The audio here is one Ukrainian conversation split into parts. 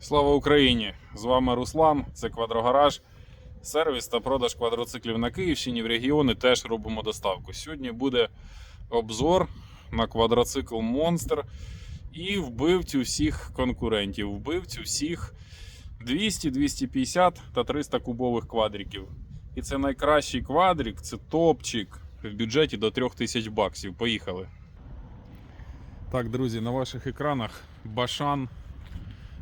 Слава Україні! З вами Руслан, це Квадрогараж. Сервіс та продаж квадроциклів на Київщині в регіони теж робимо доставку. Сьогодні буде обзор на квадроцикл Monster і вбивцю всіх конкурентів, вбивцю всіх 200, 250 та 300 кубових квадриків. І це найкращий квадрик, це топчик в бюджеті до 3000 баксів. Поїхали. Так, друзі, на ваших екранах Башан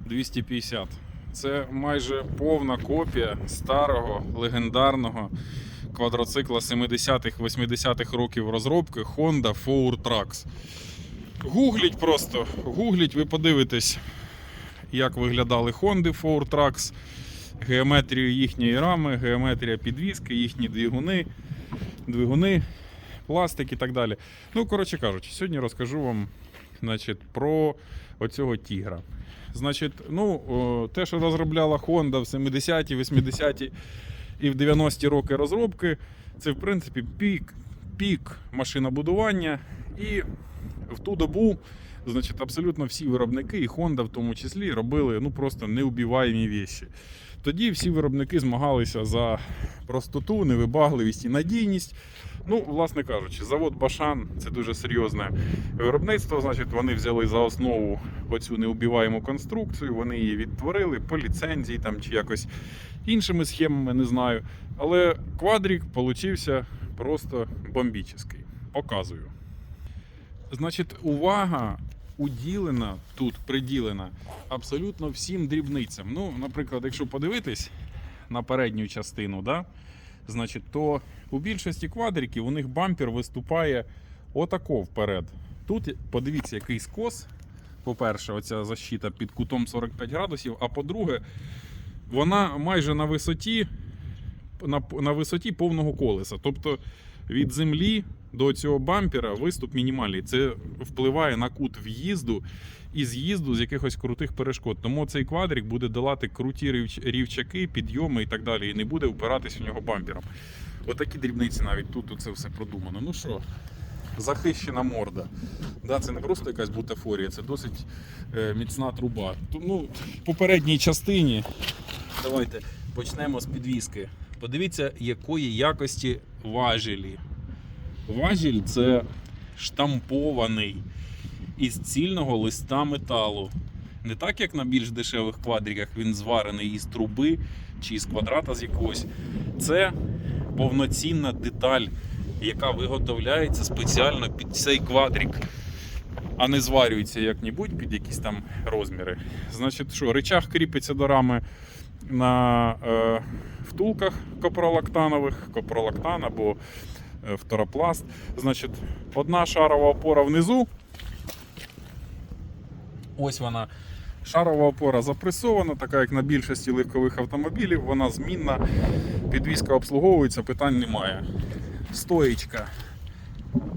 250. Це майже повна копія старого легендарного квадроцикла 70-х, 80-х років розробки Honda Four Trucks. Гугліть просто, гугліть, ви подивитесь, як виглядали Honda Four Trucks, геометрію їхньої рами, геометрія підвіски, їхні двигуни, двигуни, пластик і так далі. Ну, коротше кажучи, сьогодні розкажу вам значить, про оцього тігра. Значить, ну, те, що розробляла Honda в 70-ті, 80-ті і в 90-ті роки розробки, це в принципі пік, пік машинобудування. І в ту добу значить, абсолютно всі виробники, і Honda в тому числі, робили ну, просто неубіваємі віші. Тоді всі виробники змагалися за простоту, невибагливість і надійність. Ну, власне кажучи, завод Башан це дуже серйозне виробництво. Значить, вони взяли за основу оцю неубіваєму конструкцію, вони її відтворили по ліцензії там чи якось іншими схемами, не знаю. Але квадрик получився просто бомбічний. Показую. Значить, увага уділена тут, приділена абсолютно всім дрібницям. Ну, наприклад, якщо подивитись на передню частину, да, значить, то у більшості квадриків у них бампер виступає отако вперед. Тут подивіться, який скос. По-перше, оця защита під кутом 45 градусів, а по-друге, вона майже на висоті, на, на висоті повного колеса. Тобто від землі до цього бампера виступ мінімальний. Це впливає на кут в'їзду і з'їзду з якихось крутих перешкод. Тому цей квадрик буде долати круті рівчаки, підйоми і так далі, і не буде впиратись в нього бампером. Отакі дрібниці навіть тут це все продумано. Ну що, захищена морда. Да, це не просто якась бутафорія, це досить е, міцна труба. Ту- Ну, в попередній частині давайте почнемо з підвіски. Подивіться, якої якості важелі. Важіль це штампований із цільного листа металу. Не так, як на більш дешевих квадриках він зварений із труби чи із квадрата з якогось. Це повноцінна деталь, яка виготовляється спеціально під цей квадрик, а не зварюється як-небудь під якісь там розміри. Значить, що, речах кріпиться до рами на е, втулках копролактанових, копролактан або е, фторопласт. Значить, одна шарова опора внизу. Ось вона. Шарова опора запресована, така як на більшості легкових автомобілів, вона змінна, підвізка обслуговується, питань немає. Стоїчка.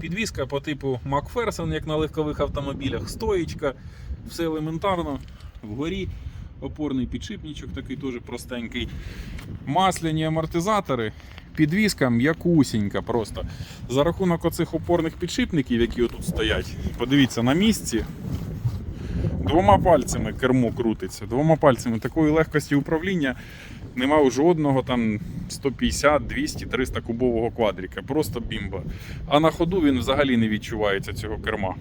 Підвізка по типу Макферсон, як на легкових автомобілях, стоїчка, все елементарно. Вгорі опорний підшипничок такий теж простенький. Масляні амортизатори, підвізка м'якусінька просто. За рахунок оцих опорних підшипників, які отут стоять, подивіться на місці. Двома пальцями кермо крутиться, двома пальцями такої легкості управління нема у жодного там 150, 200, 300 кубового квадрика. Просто бімба. А на ходу він взагалі не відчувається цього керма.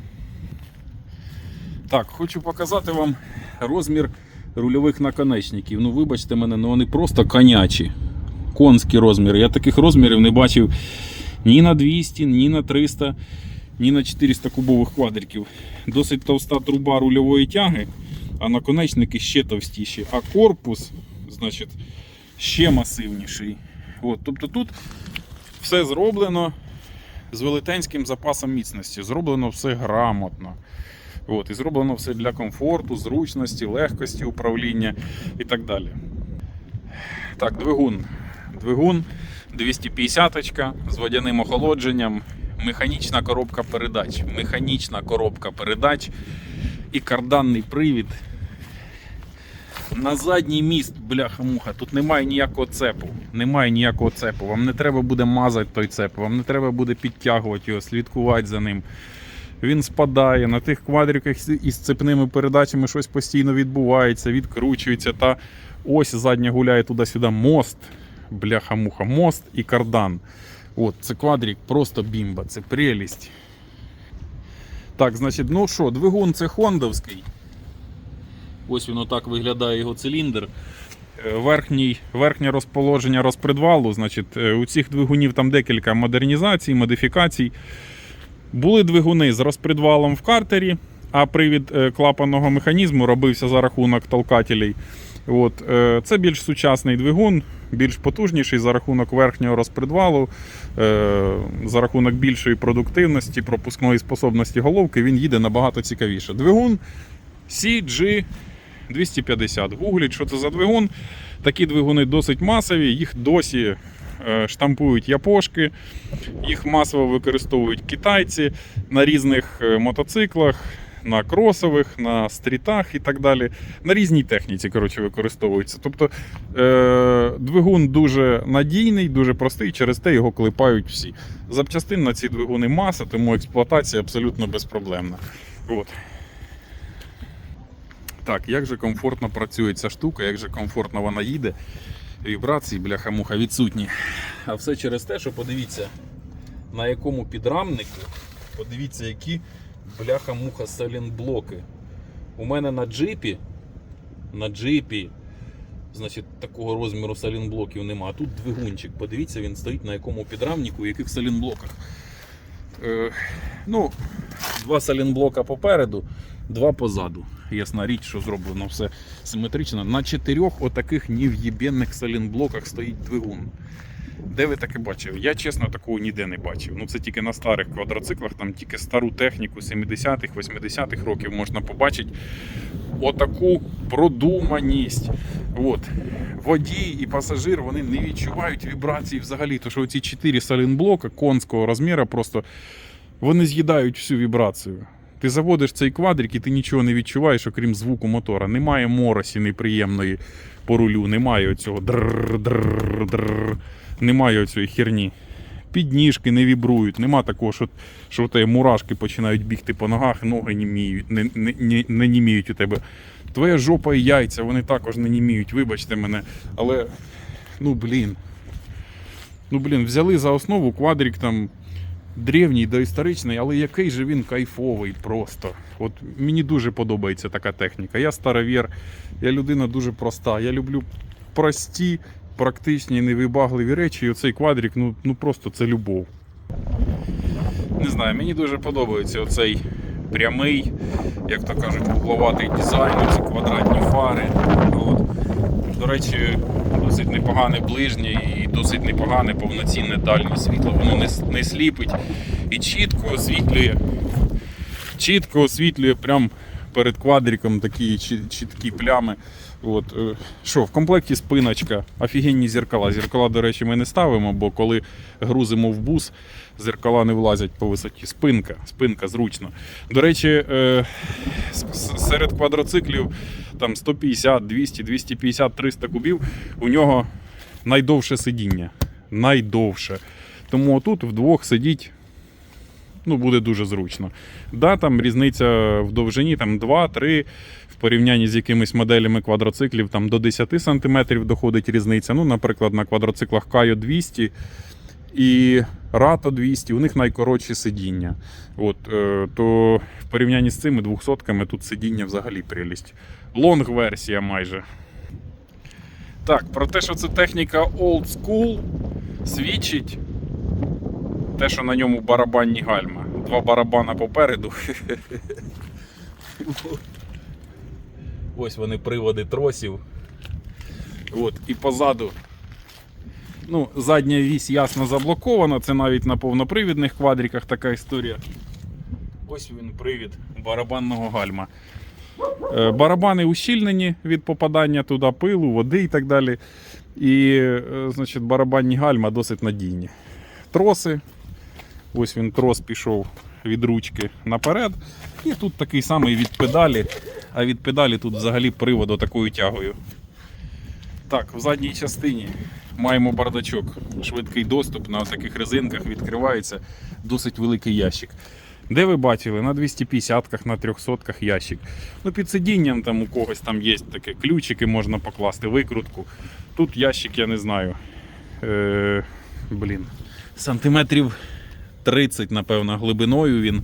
Так, хочу показати вам розмір рульових наконечників. Ну, вибачте мене, ну вони просто конячі. Конські розміри. Я таких розмірів не бачив ні на 200, ні на 300, ні на 400 кубових квадриків. Досить товста труба рульової тяги, а наконечники ще товстіші. А корпус, значить, ще масивніший. От, тобто тут все зроблено з велетенським запасом міцності. Зроблено все грамотно. От, і зроблено все для комфорту, зручності, легкості управління і так далі. Так, двигун. Двигун 250 з водяним охолодженням, механічна коробка передач, механічна коробка передач і карданний привід. На задній міст, бляха-муха, тут немає ніякого цепу. Немає ніякого цепу. Вам не треба буде мазати той цеп, вам не треба буде підтягувати його, слідкувати за ним. Він спадає. На тих квадриках із цепними передачами щось постійно відбувається, відкручується. Та ось задня гуляє туди-сюди мост, бляха-муха, мост і кардан. От, це квадрик, просто бімба, це прелість. Так, значить, ну що, двигун це хондовський. Ось він отак виглядає його циліндр. Е, Верхній, верхнє розположення розпредвалу. Значить, е, у цих двигунів там декілька модернізацій, модифікацій. Були двигуни з розпредвалом в картері, а привід е, клапанного механізму робився за рахунок толкателей. От, е, це більш сучасний двигун, більш потужніший за рахунок верхнього розпредвалу, е, за рахунок більшої продуктивності, пропускної способності головки, він їде набагато цікавіше. Двигун CG 250. Гугліть, що це за двигун. Такі двигуни досить масові, їх досі штампують япошки, їх масово використовують китайці на різних е, мотоциклах, на кросових, на стрітах і так далі. На різній техніці коротше, використовується. Тобто е, двигун дуже надійний, дуже простий, через те його клепають всі. Запчастин на ці двигуни маса, тому експлуатація абсолютно безпроблемна. От. Так, як же комфортно працює ця штука, як же комфортно вона їде. Вібрації, бляха-муха, відсутні. А все через те, що подивіться, на якому підрамнику, подивіться, які бляха-муха салінблоки. У мене на джипі, на джипі, значить, такого розміру салінблоків нема. А тут двигунчик. Подивіться, він стоїть на якому підрамнику, в яких салінблоках. Е, ну, два салінблока попереду, два позаду. Ясна річ, що зроблено все симетрично. На чотирьох отаких нев'єбєнних салінблоках стоїть двигун. Де ви таке бачили? Я чесно такого ніде не бачив. Ну це тільки на старих квадроциклах, там тільки стару техніку 70-х, 80-х років можна побачити отаку продуманість. От. Водій і пасажир вони не відчувають вібрації взагалі. То що ці 4 салінблока конського розміру просто вони з'їдають всю вібрацію. Ти заводиш цей квадрик і ти нічого не відчуваєш, окрім звуку мотора. Немає моросі неприємної по рулю, немає оцього дрррр. немає оцієї херні. Підніжки не вібрують, нема такого, що, що тебе мурашки починають бігти по ногах, ноги німіють, не, не, не, не німіють у тебе. Твоя жопа і яйця, вони також не німіють, вибачте мене. Але, ну блін. Ну блін, взяли за основу квадрик там древній, доісторичний, але який же він кайфовий просто. От мені дуже подобається така техніка. Я старовір, я людина дуже проста. Я люблю прості, практичні, невибагливі речі. І оцей квадрик, ну, ну просто це любов. Не знаю, мені дуже подобається оцей прямий, як то кажуть, вугловатий дизайн, ці квадратні фари. От. До речі, досить непогане ближнє і досить непогане повноцінне дальнє світло. Воно не, не сліпить і чітко освітлює. Чітко освітлює прям перед квадриком такі чіткі плями. От, е, що, в комплекті спиночка, офігенні зеркала. Зеркала, до речі, ми не ставимо, бо коли грузимо в бус, зеркала не влазять по висоті. Спинка, спинка зручно. До речі, е, серед квадроциклів там 150, 200, 250, 300 кубів, у нього найдовше сидіння. Найдовше. Тому тут вдвох сидіть ну, буде дуже зручно. Да, там різниця в довжині там 2-3, в порівнянні з якимись моделями квадроциклів там до 10 см доходить різниця. Ну, наприклад, на квадроциклах Кайо 200 і Рато 200, у них найкоротші сидіння. От, е, то в порівнянні з цими 200 тут сидіння взагалі прелість. Лонг версія майже. Так, про те, що це техніка old school, свідчить те, що на ньому барабанні гальма. Два барабана попереду. Ось вони приводи тросів. От, і позаду. Ну, задня вісь ясно заблокована, це навіть на повнопривідних квадриках така історія. Ось він привід барабанного гальма. Е, Барабани ущільнені від попадання туди пилу, води і так далі. І, е, значить, барабанні гальма досить надійні. Троси. Ось він трос пішов від ручки наперед. І тут такий самий від педалі. А від педалі тут взагалі привод такою тягою. Так, в задній частині маємо бардачок. Швидкий доступ на таких резинках відкривається досить великий ящик. Де ви бачили? На 250-ках, на 300-ках ящик. Ну, під сидінням там у когось там є таке, ключики можна покласти, викрутку. Тут ящик, я не знаю. Е, блін, сантиметрів 30, напевно, глибиною він.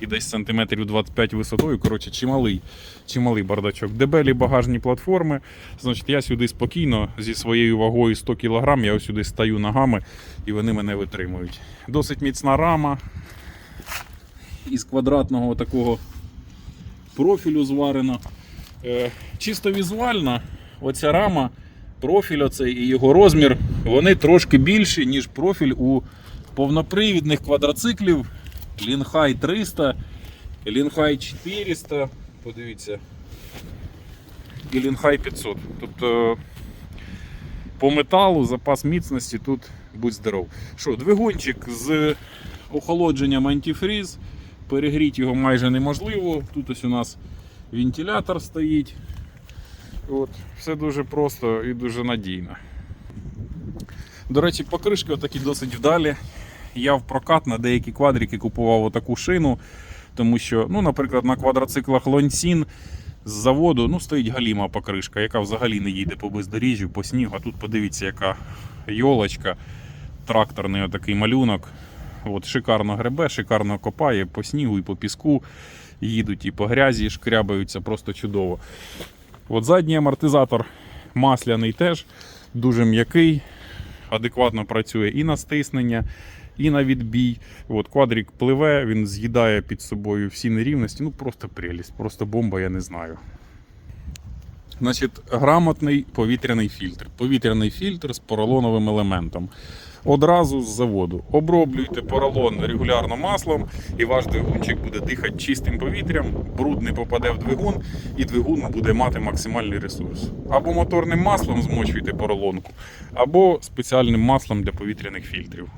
І десь сантиметрів 25 висотою. Коротше, чималий, чималий бардачок. Дебелі багажні платформи. Значить, я сюди спокійно зі своєю вагою 100 кг, я ось сюди стаю ногами і вони мене витримують. Досить міцна рама. Із квадратного такого профілю зварена. Е, чисто візуально, оця рама, профіль оцей і його розмір, вони трошки більші, ніж профіль у повнопривідних квадроциклів Лінхай 300, Лінхай 400, подивіться, і Лінхай 500. Тобто по металу запас міцності тут будь здоров. Що, двигунчик з охолодженням антифріз, перегріти його майже неможливо. Тут ось у нас вентилятор стоїть. От, все дуже просто і дуже надійно. До речі, покришки отакі досить вдалі. Я в прокат на деякі квадрики купував отаку шину, тому що, ну, наприклад, на квадроциклах Лонсін з заводу ну, стоїть галіма покришка, яка взагалі не їде по бездоріжжю, по снігу. А тут подивіться, яка йолочка, тракторний отакий малюнок. От, шикарно гребе, шикарно копає по снігу і по піску. Їдуть і по грязі, шкрябаються просто чудово. От задній амортизатор масляний теж дуже м'який, адекватно працює і на стиснення, і на відбій. От квадрик пливе, він з'їдає під собою всі нерівності. Ну просто прелість, просто бомба, я не знаю. Значить, грамотний повітряний фільтр. Повітряний фільтр з поролоновим елементом. Одразу з заводу. Оброблюйте поролон регулярно маслом, і ваш двигунчик буде дихати чистим повітрям, бруд не попаде в двигун, і двигун буде мати максимальний ресурс. Або моторним маслом змочуйте поролонку, або спеціальним маслом для повітряних фільтрів.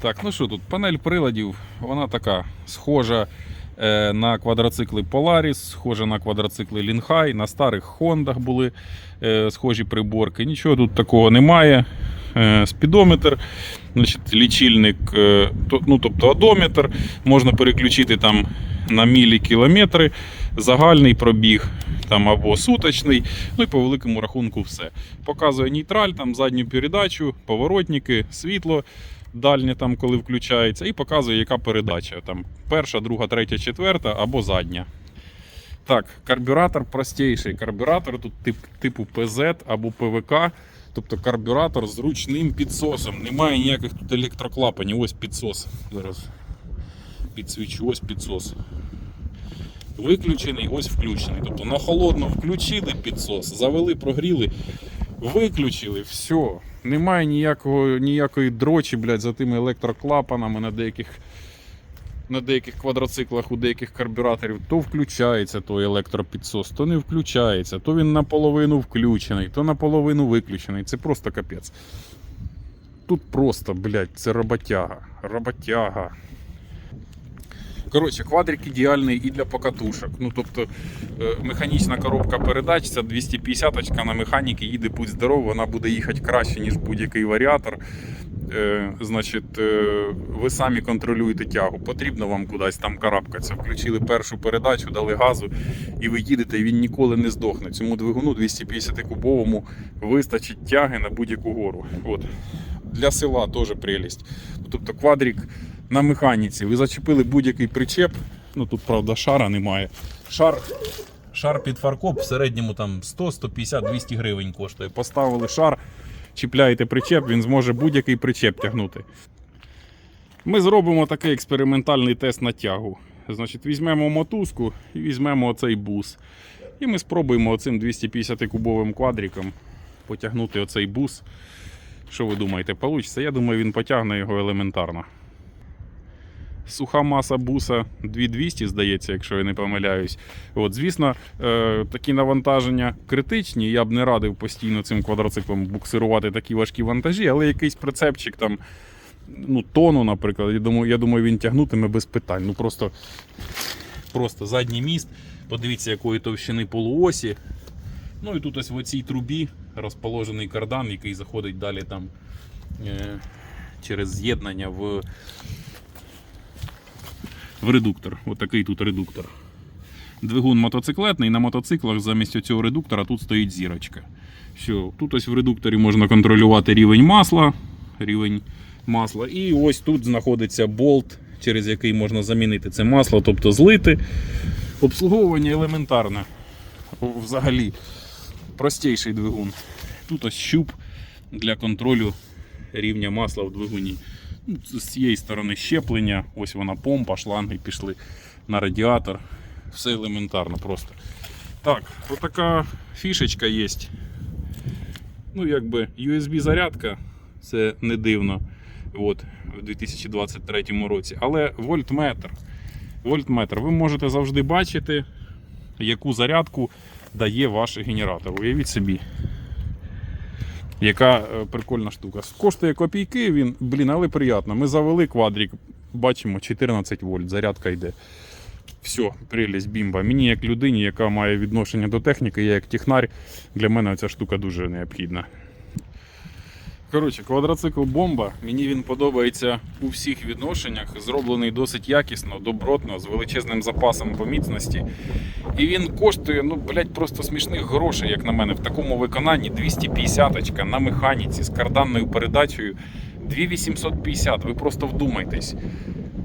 Так, ну що тут? Панель приладів, вона така схожа е, на квадроцикли Polaris, схожа на квадроцикли Лінхай, на старих Хондах були е, схожі приборки. Нічого тут такого немає. Е, спідометр, значить, лічильник, е, ну, тобто одометр, можна переключити там на мілі кілометри, загальний пробіг там або суточний, ну і по великому рахунку все. Показує нейтраль, там задню передачу, поворотники, світло. Дальнє там, коли включається, і показує, яка передача. Там перша, друга, третя, четверта або задня. Так, карбюратор простіший. Карбюратор тут тип, типу PZ або ПВК, тобто карбюратор з ручним підсосом. Немає ніяких тут електроклапанів. Ось підсос. Зараз підсвічу, ось підсос. Виключений, ось включений. Тобто на холодно включили підсос, завели, прогріли, виключили, все. Немає ніякого, ніякої дрочі, блядь, за тими електроклапанами на деяких на деяких квадроциклах у деяких карбюраторів то включається той електропідсос, то не включається, то він наполовину включений, то наполовину виключений. Це просто капець. Тут просто, блядь, це роботяга. Роботяга. Коротше, квадрик ідеальний і для покатушок. Ну, тобто, е, механічна коробка передач, ця 250 на механіки їде будь здоров, вона буде їхати краще, ніж будь-який варіатор. Е, значить, е, ви самі контролюєте тягу. Потрібно вам кудись там карабкатися. Включили першу передачу, дали газу, і ви їдете, і він ніколи не здохне. Цьому двигуну 250 кубовому вистачить тяги на будь-яку гору. От. Для села теж прелість. Тобто квадрик на механіці. Ви зачепили будь-який причеп. Ну тут, правда, шара немає. Шар, шар під фаркоп в середньому там 100, 150, 200 гривень коштує. Поставили шар, чіпляєте причеп, він зможе будь-який причеп тягнути. Ми зробимо такий експериментальний тест на тягу. Значить, візьмемо мотузку і візьмемо оцей бус. І ми спробуємо оцим 250-кубовим квадриком потягнути оцей бус. Що ви думаєте, вийде? Я думаю, він потягне його елементарно. Суха маса буса 2200, здається, якщо я не помиляюсь. От, звісно, е, такі навантаження критичні. Я б не радив постійно цим квадроциклом буксирувати такі важкі вантажі, але якийсь прицепчик там, ну, тону, наприклад, я думаю, я думаю, він тягнутиме без питань. Ну просто, просто задній міст. Подивіться, якої товщини полуосі. Ну і тут ось в цій трубі розположений кардан, який заходить далі там е, через з'єднання в в редуктор. Отакий тут редуктор. Двигун мотоциклетний, на мотоциклах замість цього редуктора тут стоїть зірочка. Все, тут ось в редукторі можна контролювати рівень масла. Рівень масла. І ось тут знаходиться болт, через який можна замінити це масло, тобто злити. Обслуговування елементарне. Взагалі простіший двигун. Тут ось щуп для контролю рівня масла в двигуні. Ну, З цієї сторони щеплення, ось вона помпа, шланги пішли на радіатор. Все елементарно просто. Так, отака фішечка є. Ну, якби USB зарядка, це не дивно. От, в 2023 році. Але вольтметр. Вольтметр. Ви можете завжди бачити, яку зарядку дає ваш генератор. Уявіть собі. Яка е, прикольна штука. Коштує копійки, він, блін, але приємно. Ми завели квадрик, бачимо 14 вольт, зарядка йде. Все, прелість, бімба. Мені як людині, яка має відношення до техніки, я як технар, для мене ця штука дуже необхідна. Коротше, квадроцикл бомба. Мені він подобається у всіх відношеннях. Зроблений досить якісно, добротно, з величезним запасом по міцності. І він коштує, ну, блядь, просто смішних грошей, як на мене. В такому виконанні 250 очка на механіці з карданною передачею 2850. Ви просто вдумайтесь.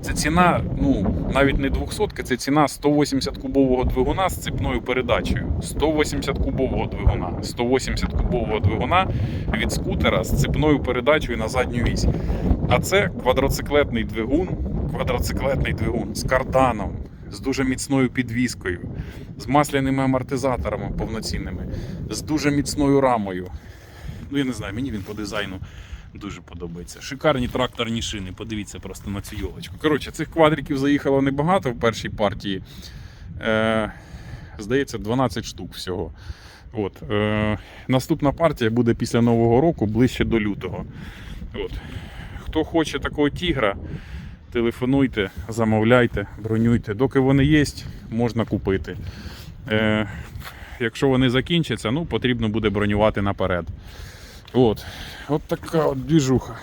Це ціна, ну, навіть не 200, це ціна 180 кубового двигуна з цепною передачею. 180 кубового двигуна. 180 кубового двигуна від скутера з цепною передачею на задню вісь. А це квадроциклетний двигун, квадроциклетний двигун з карданом, з дуже міцною підвіскою, з масляними амортизаторами повноцінними, з дуже міцною рамою. Ну, я не знаю, мені він по дизайну дуже подобається. Шикарні тракторні шини. Подивіться просто на цю йолочку. Коротше, цих квадриків заїхало небагато в першій партії. Е, здається, 12 штук всього. От. Е, наступна партія буде після Нового року, ближче до лютого. От. Хто хоче такого тігра, телефонуйте, замовляйте, бронюйте. Доки вони є, можна купити. Е, якщо вони закінчаться, ну, потрібно буде бронювати наперед. От. От така от двіжуха.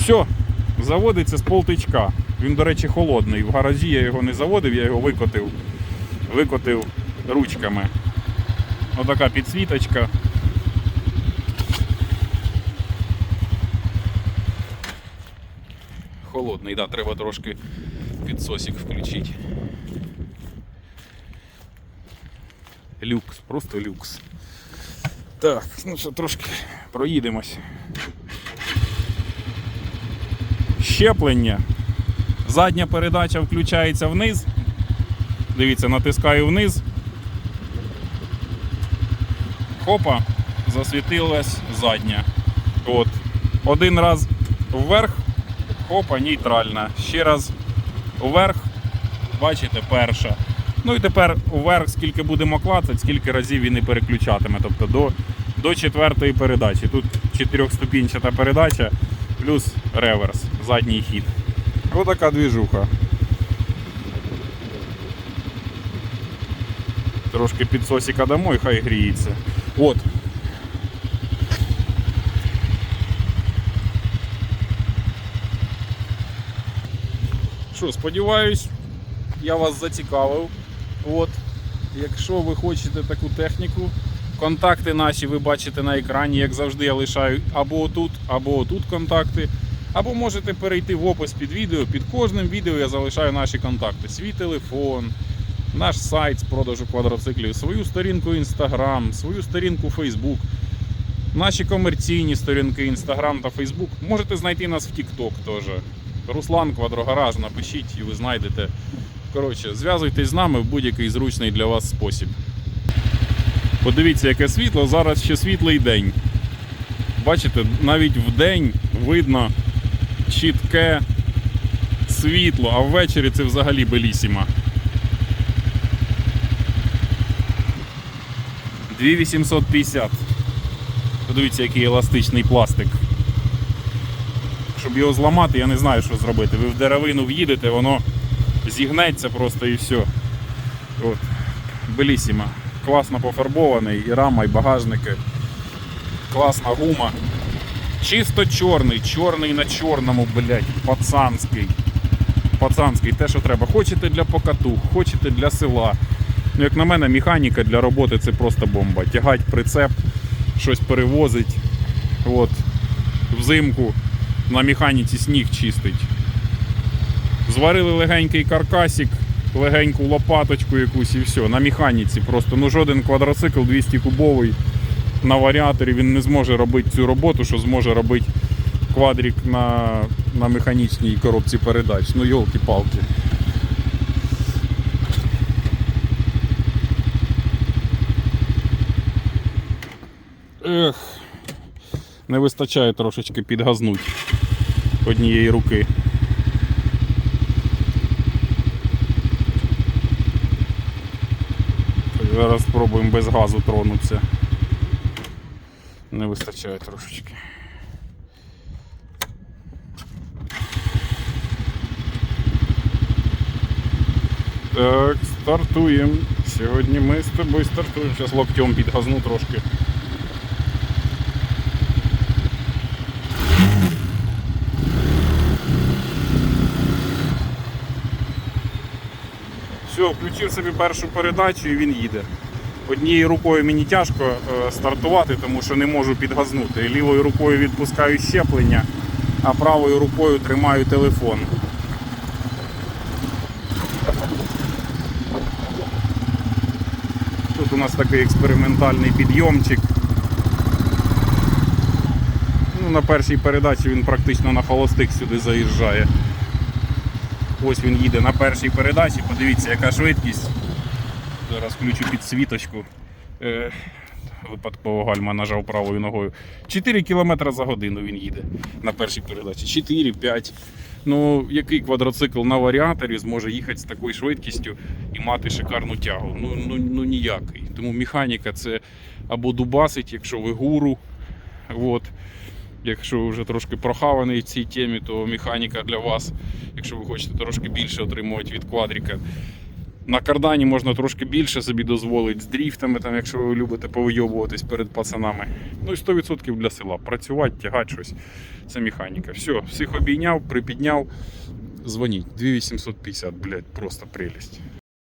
Все, заводиться з полтичка. Він, до речі, холодний. В гаражі я його не заводив, я його викотив. Викотив ручками. Отака підсвіточка. Холодний, да, треба трошки підсосик включити. Люкс, просто люкс. Так, ну що, трошки проїдемось. Щеплення. Задня передача включається вниз. Дивіться, натискаю вниз. Хопа, засвітилась задня. От. Один раз вверх, хопа, нейтральна. Ще раз вверх, бачите, перша. Ну і тепер вверх, скільки будемо клацати, скільки разів він і переключатиме. Тобто до, до четвертої передачі. Тут чотирьохступінчата передача плюс реверс, задній хід. Отака двіжуха. Трошки підсосика дамо і хай гріється. От. Що, сподіваюсь, я вас зацікавив. От, якщо ви хочете таку техніку, контакти наші ви бачите на екрані, як завжди, я лишаю або отут, або отут контакти. Або можете перейти в опис під відео. Під кожним відео я залишаю наші контакти. Свій телефон, наш сайт з продажу квадроциклів, свою сторінку Instagram, свою сторінку Facebook, наші комерційні сторінки Instagram та Facebook. Можете знайти нас в TikTok теж. Руслан Квадрогараж, напишіть і ви знайдете. Коротше, зв'язуйтесь з нами в будь-який зручний для вас спосіб. Подивіться, яке світло, зараз ще світлий день. Бачите, навіть в день видно чітке світло, а ввечері це взагалі белісіма. 2850. Подивіться, який еластичний пластик. Щоб його зламати, я не знаю, що зробити. Ви в деревину в'їдете, воно зігнеться просто і все. От. Белісіма. Класно пофарбований, і рама, і багажники. Класна гума. Чисто чорний, чорний на чорному, блядь, пацанський. Пацанський, те, що треба. Хочете для покату, хочете для села. Ну, як на мене, механіка для роботи це просто бомба. Тягать прицеп, щось перевозить. От, взимку на механіці сніг чистить. Зварили легенький каркасик, легеньку лопаточку якусь і все. На механіці просто. Ну жоден квадроцикл 200 кубовий на варіаторі він не зможе робити цю роботу, що зможе робити квадрик на, на механічній коробці передач. Ну йолки-палки. Ех, не вистачає трошечки підгазнути однієї руки. Зараз спробуємо без газу тронутися. Не вистачає трошечки. Так, стартуємо. Сьогодні ми з тобою стартуємо. Зараз локтем підгазну трошки. Все, включив собі першу передачу і він їде. Однією рукою мені тяжко е, стартувати, тому що не можу підгазнути. Лівою рукою відпускаю щеплення, а правою рукою тримаю телефон. Тут у нас такий експериментальний підйомчик. Ну, на першій передачі він практично на холостик сюди заїжджає. Ось він їде на першій передачі, подивіться, яка швидкість. Зараз включу підсвіточку. Е, випадково гальма нажав правою ногою. 4 км за годину він їде на першій передачі. 4-5. Ну, який квадроцикл на варіаторі зможе їхати з такою швидкістю і мати шикарну тягу? Ну, ну, ну ніякий. Тому механіка це або дубасить, якщо ви гуру. От. Якщо ви вже трошки прохаваний в цій темі, то механіка для вас, якщо ви хочете трошки більше отримувати від квадріка. На кардані можна трошки більше собі дозволити з дріфтами, там, якщо ви любите повийовуватись перед пацанами. Ну і 100% для села. Працювати, тягати щось. Це механіка. Все, всіх обійняв, припідняв. Дзвоніть. 2850, блядь, просто прелість.